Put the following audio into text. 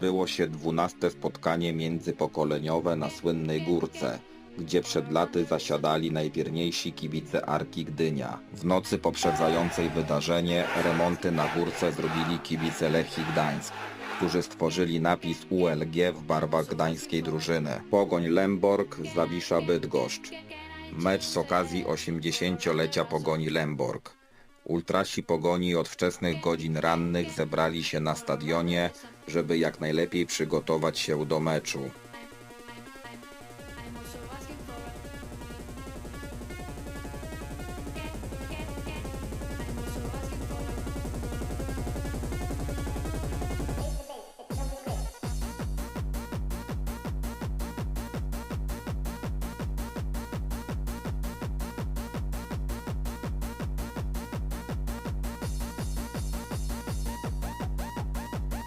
Było się dwunaste spotkanie międzypokoleniowe na słynnej górce, gdzie przed laty zasiadali najwierniejsi kibice Arki Gdynia. W nocy poprzedzającej wydarzenie remonty na górce zrobili kibice Lechii Gdańsk, którzy stworzyli napis ULG w barwach gdańskiej drużyny. Pogoń Lemborg, Zawisza Bydgoszcz. Mecz z okazji 80-lecia Pogoni Lemborg. Ultrasi Pogoni od wczesnych godzin rannych zebrali się na stadionie, żeby jak najlepiej przygotować się do meczu.